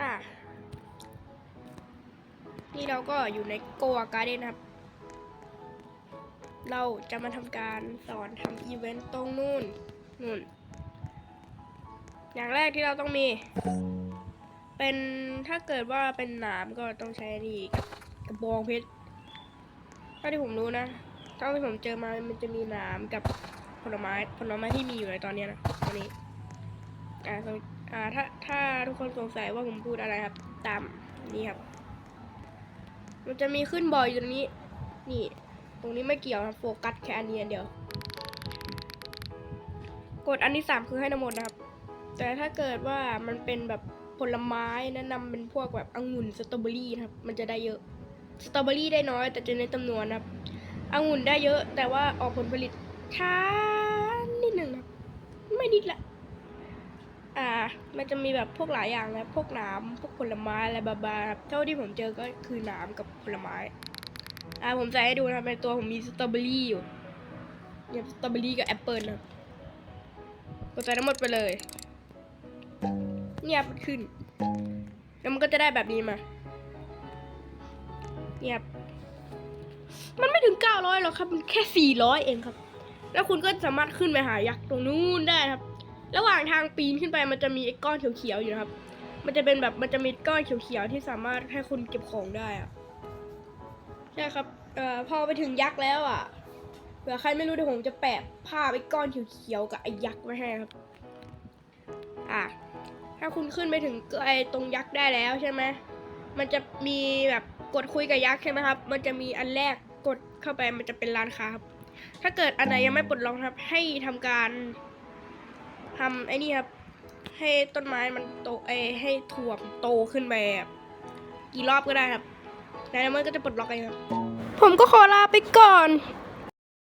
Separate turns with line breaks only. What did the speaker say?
อะนี่เราก็อยู่ในโกวาการ์เด้นครับ เราจะมาทำการสอนทำอีเวนต์ตรงนู่นนู่น อย่างแรกที่เราต้องมี เป็นถ้าเกิดว่าเป็นหนามก็ต้องใช้นี่กระบองเพชรเท่าที่ผมรู้นะเท่าที่ผมเจอมามันจะมีหนามกับผลไม้ผลไม้ที่มีอยู่ในตอนนี้นะตอนนี้ อ่าอ่าถ้าถ้าทุกคนสงสัยว่าผมพูดอะไรครับ ตามนี้ครับ มันจะมีขึ้นบ่อยอยู่ตรงนี้ นี่ ตรงนี้ไม่เกี่ยวครับโฟกัสแค่อันนี้อันเดียว กดอันที่สามคือให้น้ำมนต์นะครับ แต่ถ้าเกิดว่ามันเป็นแบบผลไม้แนะนำเป็นพวกแบบองุ่นสตรอเบอรี่นะครับ มันจะได้เยอะสตรอเบอรี่ได้น้อย แต่จะในจำนวนนะครับองุ่นได้เยอะ แต่ว่าออกผลผลิตช้านิดหนึ่งครับ ไม่นิดละ มันจะมีแบบพวกหลายอย่างนะพวกนามพวกผลไม้อะไรบาบาครับเท่าที่ผมเจอก็คือนามกับผลไม้อ่าผมใส่ให้ดูนะในตัวผมมีสตรอเบอรี่อยู่เนี่ยสตรอเบอรี่กับแอปเปิลนะครับก็ใส่ทั้งหมดไปเลย เนี่ยขึ้น แล้วมันก็จะได้แบบนี้มา เนี่ยมันไม่ถึง 900หรอกครับ มันแค่ 400 เองครับ แล้วคุณก็สามารถขึ้นไปหายักษ์ตรงนู้นได้ครับ ระหว่างทางปีนขึ้นไปมันจะมีไอ้ก้อนเขียวๆอยู่นะครับ มันจะเป็นแบบมันจะมีก้อนเขียวๆที่สามารถให้คุณเก็บของได้อะใช่ครับเอ่อพอไปถึงยักษ์แล้วอะเผื่อใครไม่รู้เดี๋ยวผมจะแปะภาพไอ้ก้อนเขียวๆกับไอ้ยักษ์ไว้ให้ครับ อะถ้าคุณขึ้นไปถึงไอ้ตรงยักษ์ได้แล้วใช่ไหมมันจะมีแบบกดคุยกับยักษ์ใช่ไหมครับ มันจะมีอันแรกกดเข้าไปมันจะเป็นร้านค้าครับ ถ้าเกิดอันไหนยังไม่ปลดล็อกครับ ให้ทำการ ทำไอ้นี่ครับ ให้ต้นไม้มันโตไอให้ถั่วมโตขึ้นไปกี่รอบก็ได้ครับแล้วมันก็จะปลดล็อกเองครับ ผมก็ขอลาไปก่อน